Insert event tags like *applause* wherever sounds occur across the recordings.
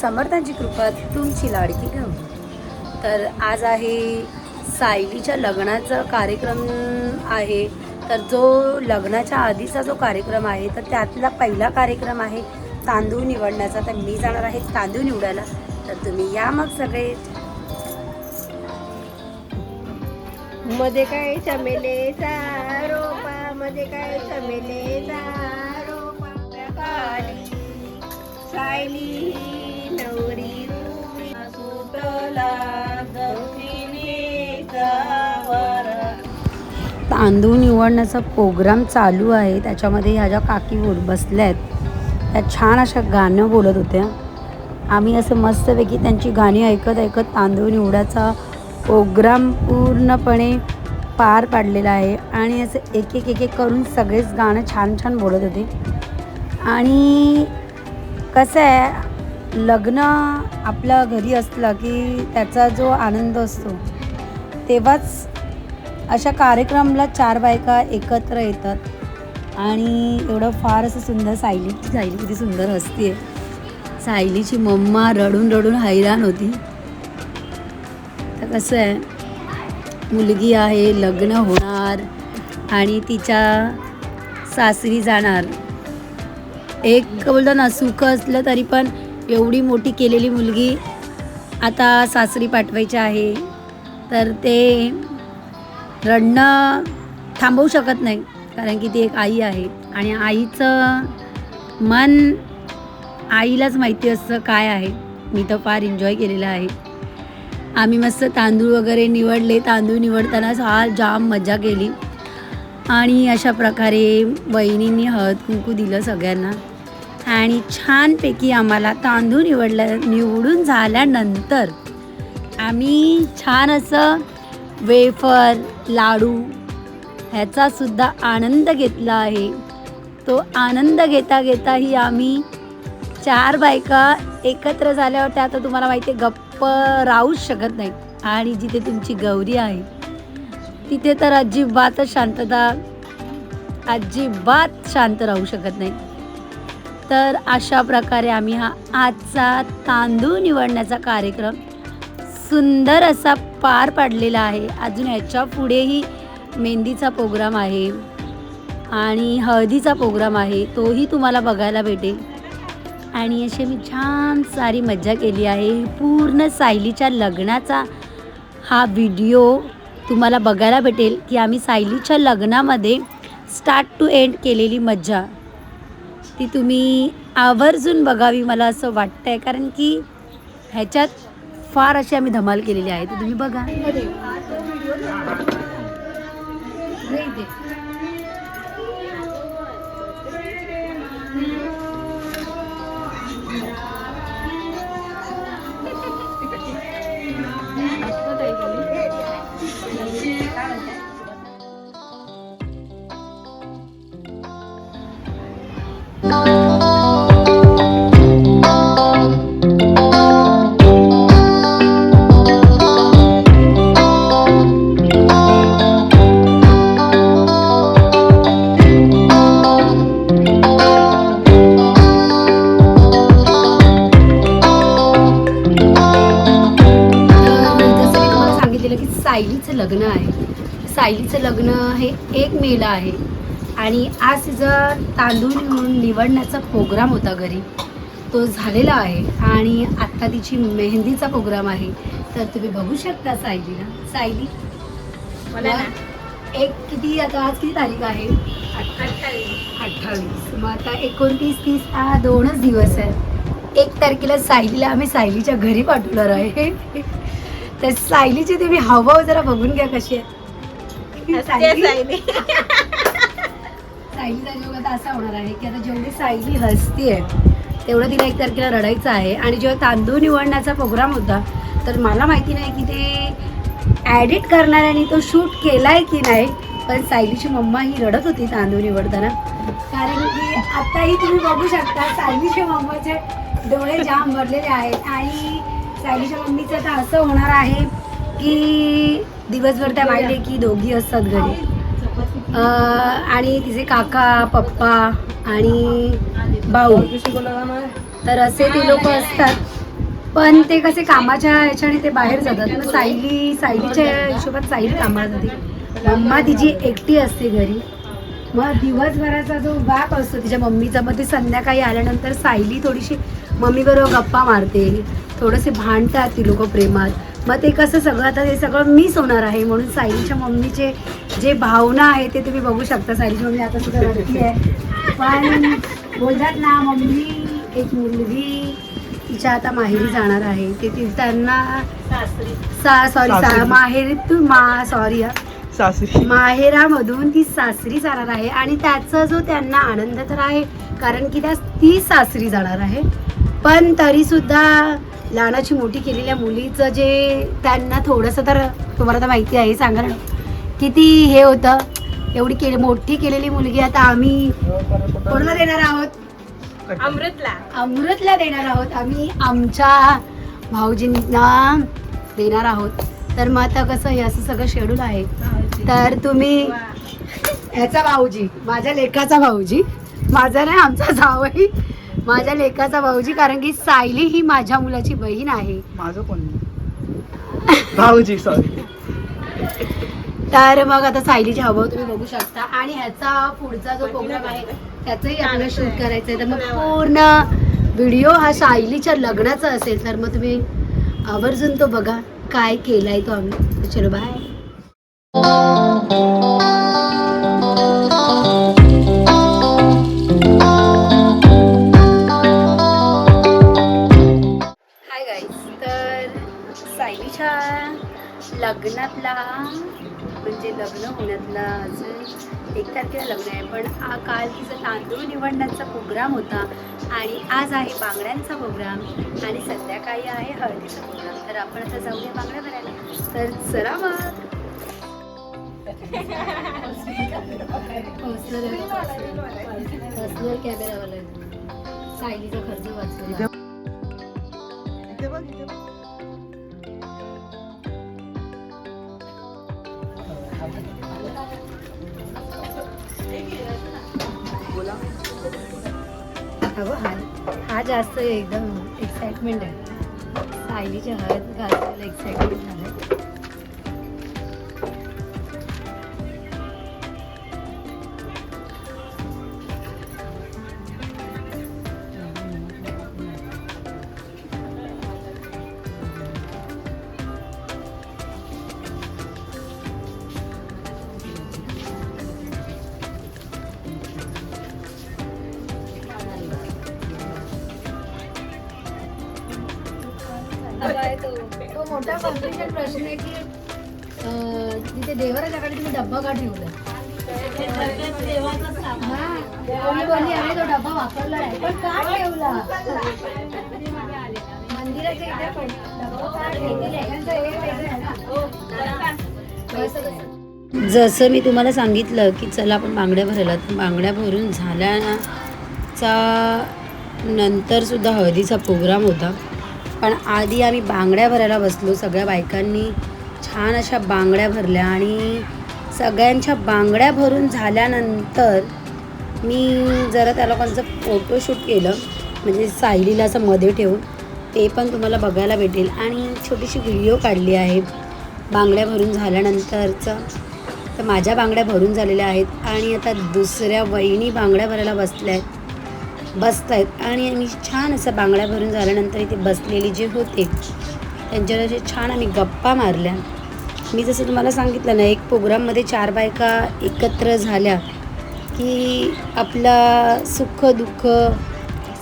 समर्थांची कृपा तुमची लाडकी गाव तर आज आहे सायलीच्या लग्नाचा कार्यक्रम आहे. तर जो लग्नाच्या आधीचा जो कार्यक्रम आहे तर त्यातला पहिला कार्यक्रम आहे तांदूळ निवडण्याचा. तर मी जाणार आहे तांदूळ निवडायला. तर तुम्ही या मग सगळे. मध्ये काय चमेलेचा रोपा मध्ये काय चमेलेचा रोपा सायली. तांदूळ निवडण्याचा प्रोग्राम चालू आहे. त्याच्यामध्ये ह्या ज्या काकी बोल बसल्या आहेत त्या छान अशा गाणं बोलत होत्या. आम्ही असं मस्तपैकी त्यांची गाणी ऐकत ऐकत तांदूळ निवडाचा प्रोग्राम पूर्णपणे पार पाडलेला आहे. आणि असं एक एक एक एक करून सगळेच गाणं छान छान बोलत होते. आणि कसं आहे लग्न आपल्या घरी असलं की त्याचा जो आनंद असतो तेव्हाच अशा कार्यक्रमाला चार बायका एकत्र येतात. आणि एवढं फार असं सुंदर सायली सायली किती सुंदर हसते सायलीची मम्मा रडून रडून हैराण होती. तर कसं आहे मुलगी आहे लग्न होणार आणि तिच्या सासरी जाणार. एक बोलतो ना सुख असलं तरी पण एवढी मोठी केलेली मुलगी आता सासरी पाठवायची आहे तर ते रडणं थांबवू शकत नाही कारण की ती एक आई आहे. आणि आईचं मन आईलाच माहिती असतं काय आहे. मी तर फार एन्जॉय केलेलं आहे. आम्ही मस्त तांदूळ वगैरे निवडले. तांदूळ निवडताना फार जाम मजा केली. आणि अशा प्रकारे बहिणींनी हळद कुंकू दिलं सगळ्यांना. आणि छानपैकी आम्हाला तांदूळ निवडल्या निवडून झाल्यानंतर आम्ही छान असं वेफर लाडू ह्याचासुद्धा आनंद घेतला आहे. तो आनंद घेता घेताही आम्ही चार बायका एकत्र झाल्यावर त्या आता तुम्हाला माहिती आहे गप्प राहूच शकत नाही आणि जिथे तुमची गौरी आहे तिथे तर अजिबातच शांतता अजिबात शांत राहू शकत नाही तर अशा प्रकारे आम्ही हा आजचा तांदूळ निवडण्याचा कार्यक्रम सुंदर असा पार पाडलेला आहे. अजून ह्याच्या पुढेही मेहंदीचा प्रोग्राम आहे आणि हळदीचा प्रोग्राम आहे. तोही तुम्हाला बघायला भेटेल. आणि अशी मी छान सारी मज्जा केली आहे. पूर्ण सायलीच्या लग्नाचा हा व्हिडिओ तुम्हाला बघायला भेटेल की आम्ही सायलीच्या लग्नामध्ये स्टार्ट टू एंड केलेली मज्जा. ती तुम्ही आवर्जून बघावी मला असं वाटतं आहे कारण की ह्याच्यात फार अशी आम्ही धमाल केलेली आहे. तर तुम्ही बघा. सायलीचं लग्न हे एक मेला आहे. आणि आज तिचं तांदूळ निवडण्याचा प्रोग्राम होता घरी. तो झालेला आहे आणि आत्ता तिची मेहंदीचा प्रोग्राम आहे. तर तुम्ही बघू शकता सायलीला. सायली ना. एक किती आता आज किती तारीख आहे? अठ्ठावीस. मग आता एकोणतीस तीस हा दोनच दिवस आहेत एक तारखेला सायलीला आम्ही सायलीच्या घरी पाठवणार आहे. तर सायलीची तुम्ही हवा जरा बघून घ्या कशी आहे. सायलीचा योग आता असा होणार आहे की आता जेवढी सायली हसतीये तेवढं तिला एक तारखेला रडायचं आहे. आणि जेव्हा तांदूळ निवडण्याचा प्रोग्राम होता तर मला माहिती नाही की ते ॲडिट करणाऱ्याने तो शूट केलाय की नाही पण सायलीची मम्मा ही रडत होती तांदूळ निवडताना. कारण की आताही तुम्ही बघू शकता सायलीच्या मम्माचे डोळे जाम भरलेले आहेत. आणि सायलीच्या मम्मीचं तर असं होणार आहे की दिवसभर त्या माहिले की दोघी असतात घरी. अं, आणि तिचे काका पप्पा आणि भाऊ. तर असे ते लोक असतात. पण ते कसे कामाच्या ह्याच्याने ते बाहेर जातात. मग सायली सायलीच्या हिशोबात सायली कामाला जाते. मम्मा तिची एकटी असते घरी. मग दिवसभराचा जो गॅप असतो तिच्या मम्मीचा मग ते संध्याकाळी आल्यानंतर सायली थोडीशी मम्मी बरोबर गप्पा मारते. थोडेसे भांडतात ती लोक प्रेमात. मग ते कसं सगळं आता हे सगळं मिस होणार आहे म्हणून सायलीच्या मम्मीचे जे भावना आहे ते तुम्ही बघू शकता. सायलीची मम्मी आता सुद्धा रडती आहे. पण बोलतात ना मम्मी एक मुलगी तिच्या आता माहेरी जाणार आहे. ते ती त्यांना सासरी. सा सॉरी सा सासरी. माहेरीतून मा सॉरी सासरी. माहेरामधून ती सासरी जाणार आहे आणि त्याचा जो त्यांना आनंद तर आहे कारण की त्या ती सासरी जाणार आहे. पण तरी सुद्धा लहानाची मोठी केलेल्या मुलीचं जे त्यांना थोडंसं तर तुम्हाला तर माहिती आहे सांगा ना. किती हे होतं. एवढी केली मोठी केलेली मुलगी आता आम्ही कोणाला देणार आहोत? अमृतला. अमृतला देणार आहोत. आम्ही आमच्या भाऊजींना देणार आहोत. तर मग आता कसं हे असं सगळं शेड्यूल आहे. तर तुम्ही ह्याचा भाऊजी माझ्या लेखाचा भाऊजी. माझा नाही आमचा जावई. माझ्या लेखाचा भाऊजी कारण की सायली ही माझ्या मुलाची बहीण आहे. माझं कोण *laughs* भाऊजी सॉरी तर मग आता सायलीचे हावभाव तुम्ही बघू शकता. आणि ह्याचा पुढचा जो प्रोग्राम आहे त्याचंही आपल्याला शूट करायचं आहे तर मग पूर्ण व्हिडिओ हा सायलीच्या लग्नाचा असेल. तर मग तुम्ही आवर्जून तो बघा काय केलाय तो आम्ही. चलो बाय एक तारखेला लग्न आहे. पण काल तिचा तांदूळ निवडण्याचा प्रोग्राम होता आणि आज आहे बांगड्यांचा प्रोग्राम आणि संध्याकाळी आहे हळदीचा प्रोग्राम. तर आपण आता जाऊया बांगड्या भरायला. तर चला मग. पर्सनल कॅमेरावाला सायलीचा खर्च वाचतो अगं हा हा जास्त एकदम एक्साइटमेंट आहे. सायलीच्या हळद घालायला एक्साइटमेंट झालं तो मोठा कॉम्प्लिकेट प्रश्न आहे की अं, तिथे देवराजाकडे तुम्ही डब्बा का ठेवला हा, कोणी बोलली अरे तो डब्बा वापरला नाही पण का ठेवला मंदिराच्या इथे पण डब्बा का ठेवला? लेखांचं हे वेगळं आहे ना. कसं कसं? जसं मी तुम्हाला सांगितलं की चला आपण बांगड्या भरायला तर बांगड्या भरून झाल्याचा नंतरसुद्धा हळदीचा प्रोग्राम होता पण आधी आम्ही बांगड्या भरायला बसलो सगळ्या बायकांनी छान अशा बांगड्या भरल्या आणि सगळ्यांच्या बांगड्या भरून झाल्यानंतर मी जरा त्या लोकांचं फोटोशूट केलं म्हणजे सायलीला असं मध्ये ठेवून ते पण तुम्हाला बघायला भेटेल. आणि छोटीशी व्हिडिओ काढली आहे बांगड्या भरून झाल्यानंतरचं. तर माझ्या बांगड्या भरून झालेल्या आहेत आणि आता दुसऱ्या वहिनी बांगड्या भरायला बसल्या आहेत. बसत आहेत आणि आम्ही छान असं बांगड्या भरून झाल्यानंतर इथे बसलेली जे होते त्यांच्यावर असे छान आम्ही गप्पा मारल्या. मी जसं तुम्हाला सांगितलं ना एक प्रोग्राममध्ये चार बायका एकत्र झाल्या की आपला सुख दुःख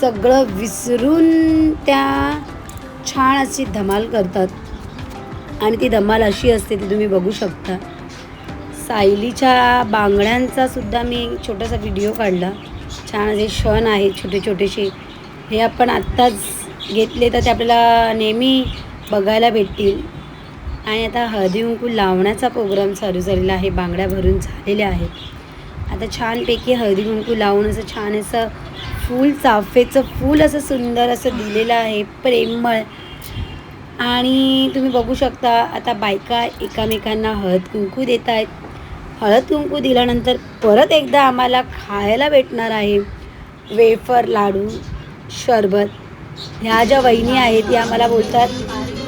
सगळं विसरून त्या छान अशी धमाल करतात. आणि ती धमाल अशी असते ती तुम्ही बघू शकता. सायलीच्या बांगड्यांचा सुद्धा मी एक छोटासा व्हिडिओ काढला. छान असे क्षण आहेत छोटे छोटेसे. हे आपण आत्ताच घेतले तर ते आपल्याला नेहमी बघायला भेटतील. आणि आता हळदी कुंकू लावण्याचा प्रोग्राम चालू झालेला आहे. बांगड्या भरून झालेल्या आहेत. आता छानपैकी हळदी कुंकू लावून असं छान असं फूल चाफेचं फूल असं सुंदर असं दिलेलं आहे. प्रेमळ. आणि तुम्ही बघू शकता आता बायका एकामेकांना हळद कुंकू देत आहेत हळद कुंकू दिल्यानंतर परत एकदा आम्हाला खायला भेटणार आहे. वेफर लाडू शरबत ह्या ज्या वहिनी आहेत या आम्हाला बोलतात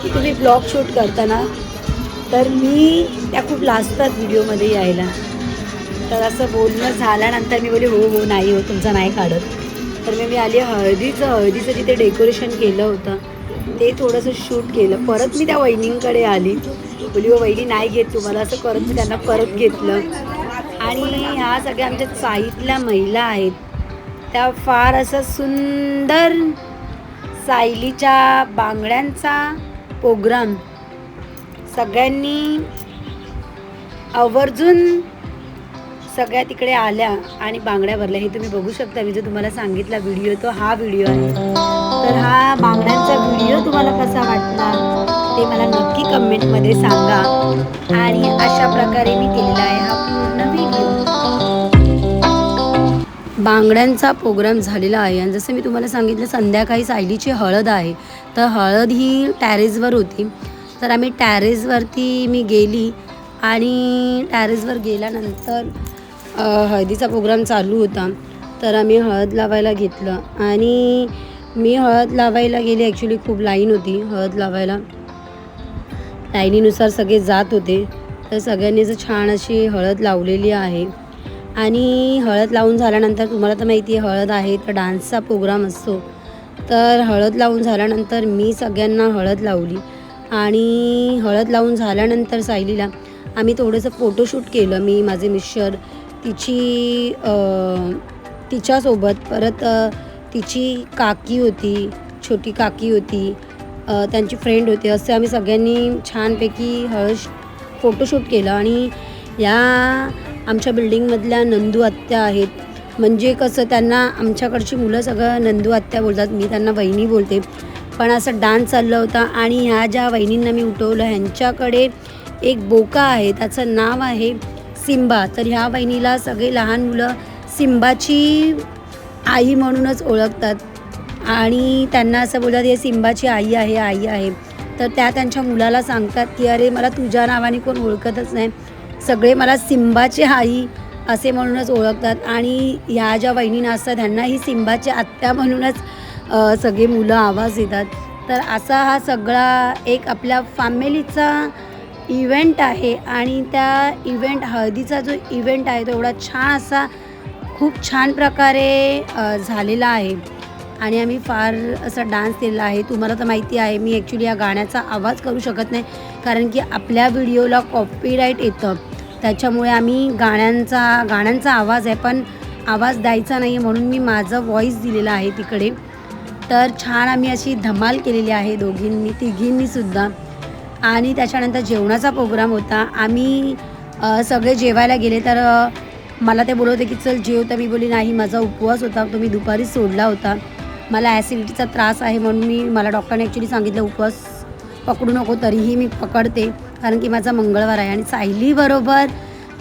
की तुम्ही ब्लॉग शूट करताना तर मी त्या खूप लाजतात व्हिडिओमध्ये यायला. तर असं बोलणं झाल्यानंतर मी बोलले हो हो नाही हो तुमचं नाही काढत. तर मी मी आली हळदीचं हळदीचं जिथे डेकोरेशन केलं होतं ते थोडंसं शूट केलं. परत मी त्या वहिनींकडे आली. बोली हो वहिनी नाही घेत तुम्हाला असं करत मी त्यांना परत घेतलं. आणि ह्या सगळ्या आमच्या साईतल्या महिला आहेत. त्या फार असं सुंदर सायलीच्या बांगड्यांचा प्रोग्राम. सगळ्यांनी आवर्जून सगळ्या तिकडे आल्या आणि बांगड्या भरल्या. हे तुम्ही बघू शकता मी जो तुम्हाला सांगितला व्हिडिओ तो हा व्हिडिओ आहे. तर हा बांगड्यांचा व्हिडिओ तुम्हाला कसा वाटला? ते मला नक्की कमेंटमध्ये सांगा. आणि अशा प्रकारे मी केलेला आहे हा पूर्ण व्हिडिओ बांगड्यांचा प्रोग्राम झालेला आहे. आणि जसं मी तुम्हाला सांगितलं संध्याकाळी सायलीची हळद आहे. तर हळद ही टॅरेसवर होती. तर आम्ही टॅरेसवरती मी गेली आणि टॅरेसवर गेल्यानंतर हळदीचा प्रोग्राम चालू होता. तर आम्ही हळद लावायला घेतलं. आणि मी हळद लावायला गेली ॲक्च्युली खूप लाईन होती हळद लावायला. लाईनीनुसार सगळे जात होते. तर सगळ्यांनी असं छान अशी हळद लावलेली आहे. आणि हळद लावून झाल्यानंतर तुम्हाला तर माहिती आहे हळद आहे तर डान्सचा प्रोग्राम असतो. तर हळद लावून झाल्यानंतर मी सगळ्यांना हळद लावली. आणि हळद लावून झाल्यानंतर सायलीला आम्ही थोडंसं फोटोशूट केलं मी माझे मिस्टर तिची तिच्यासोबत. परत तिची काकी होती छोटी काकी होती. त्यांची फ्रेंड होते. असे आम्ही सगळ्यांनी छानपैकी हळद फोटोशूट केलं आणि या आमच्या बिल्डिंगमधल्या नंदू आत्या आहेत. म्हणजे कसं त्यांना आमच्याकडची मुलं सगळं नंदू आत्या बोलतात मी त्यांना वहिनी बोलते. पण असं डान्स चाललं होता आणि ह्या ज्या वहिनींना मी उठवलं ह्यांच्याकडे एक बोका आहे त्याचं नाव आहे सिम्बा. तर ह्या वहिनीला सगळे लहान मुलं सिम्बाची आई म्हणूनच ओळखतात. आणि त्यांना असं बोलतात हे सिम्बाची आई आहे आई आहे. तर त्या त्यांच्या मुलाला सांगतात की अरे मला तुझ्या नावाने कोण ओळखतच नाही. सगळे मला सिम्बाची आई असे म्हणूनच ओळखतात आणि ह्या ज्या वहिनी असतात त्यांना ही सिम्बाची आत्या म्हणूनच सगळे मुलं आवाज देतात. तर असा हा सगळा एक आपल्या फॅमिलीचा इव्हेंट आहे आणि त्या इव्हेंट हळदीचा जो इव्हेंट आहे तो एवढा छान असा खूप छान प्रकारे झालेला आहे. आणि आम्ही फार असा डान्स केलेला आहे. तुम्हाला तर माहिती आहे मी ॲक्च्युली या गाण्याचा आवाज करू शकत नाही. कारण की आपल्या व्हिडिओला कॉपीराईट येतं. त्याच्यामुळे आम्ही गाण्यांचा गाण्यांचा आवाज आहे पण आवाज द्यायचा नाही आहे म्हणून मी माझं व्हॉईस दिलेला आहे तिकडे. तर छान आम्ही अशी धमाल केलेली आहे दोघींनी तिघींनीसुद्धा आणि त्याच्यानंतर जेवणाचा प्रोग्राम होता. आम्ही सगळे जेवायला गेले तर मला ते बोलवते की चल जेव. तर मी बोली नाही माझा उपवास होता. तो मी दुपारी सोडला होता. मला ॲसिडिटीचा त्रास आहे म्हणून मी मला डॉक्टरने ॲक्च्युली सांगितलं उपवास पकडू नको तरीही मी पकडते कारण की माझा मंगळवार आहे. आणि सायलीबरोबर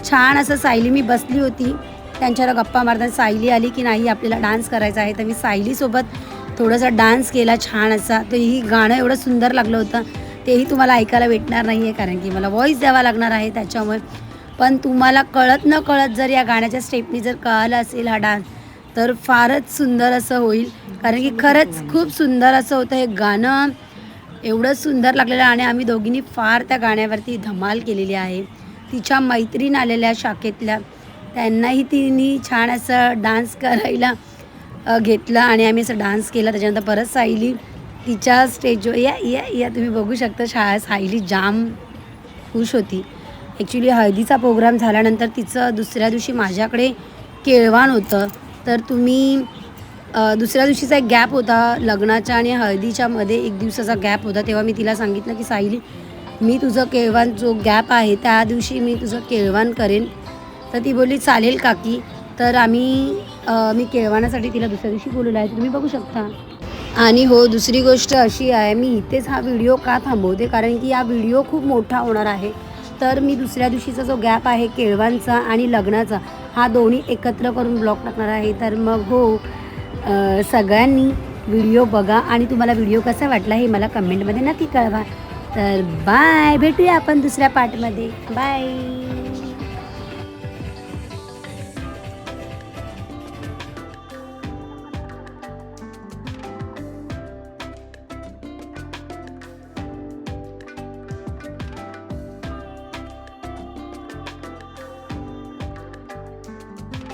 छान असं सायली मी बसली होती. त्यांच्यावर गप्पा मारताना सायली आली की नाही आपल्याला डान्स करायचा आहे. तर मी सायलीसोबत थोडासा डान्स केला छान असा. तर ही गाणं एवढं सुंदर लागलं होतं. तेही तुम्हाला ऐकायला भेटणार नाही आहे कारण की मला व्हॉईस द्यावा लागणार आहे त्याच्यामुळे. पण तुम्हाला कळत न कळत जर या गाण्याच्या स्टेपनी जर कळालं असेल हा डान्स तर फारच सुंदर असं होईल. कारण की खरंच खूप सुंदर असं होतं हे गाणं. एवढं सुंदर लागलेलं आणि आम्ही दोघींनी फार त्या गाण्यावरती धमाल केलेली आहे. तिच्या मैत्रीण आलेल्या शाखेतल्या. त्यांनाही तिने छान असं डान्स करायला घेतलं आणि आम्ही असं डान्स केला. त्याच्यानंतर परत सायली तिच्या स्टेजवर या या या तुम्ही बघू शकता शा सायली जाम खुश होती. ॲक्च्युली हळदीचा प्रोग्राम झाल्यानंतर तिचं दुसऱ्या दिवशी माझ्याकडे केळवाण होतं. तर तुम्ही दुसऱ्या दिवशीचा एक गॅप होता लग्नाच्या आणि हळदीच्या मध्ये एक दिवसाचा गॅप होता तेव्हा मी तिला सांगितलं की साहिली मी तुझं केळवान जो गॅप आहे त्या दिवशी मी तुझं केळवान करेन. तर ती बोलली चालेल काकी. तर आम्ही मी केळवानासाठी तिला दुसऱ्या दिवशी बोलवलं आहे तुम्ही बघू शकता. आणि हो दुसरी गोष्ट अशी आहे मी इथेच हा व्हिडिओ का थांबवते? कारण की हा व्हिडिओ खूप मोठा होणार आहे. तर मी दुसऱ्या दिवशीचा जो गॅप आहे केळवांचा आणि लग्नाचा हा दोन्ही एकत्र करून ब्लॉग टाकणार आहे. तर मग हो सगळ्यांनी व्हिडिओ बघा आणि तुम्हाला व्हिडिओ कसा वाटला हे मला कमेंटमध्ये नक्की कळवा. तर बाय भेटूया आपण दुसऱ्या पार्टमध्ये बाय.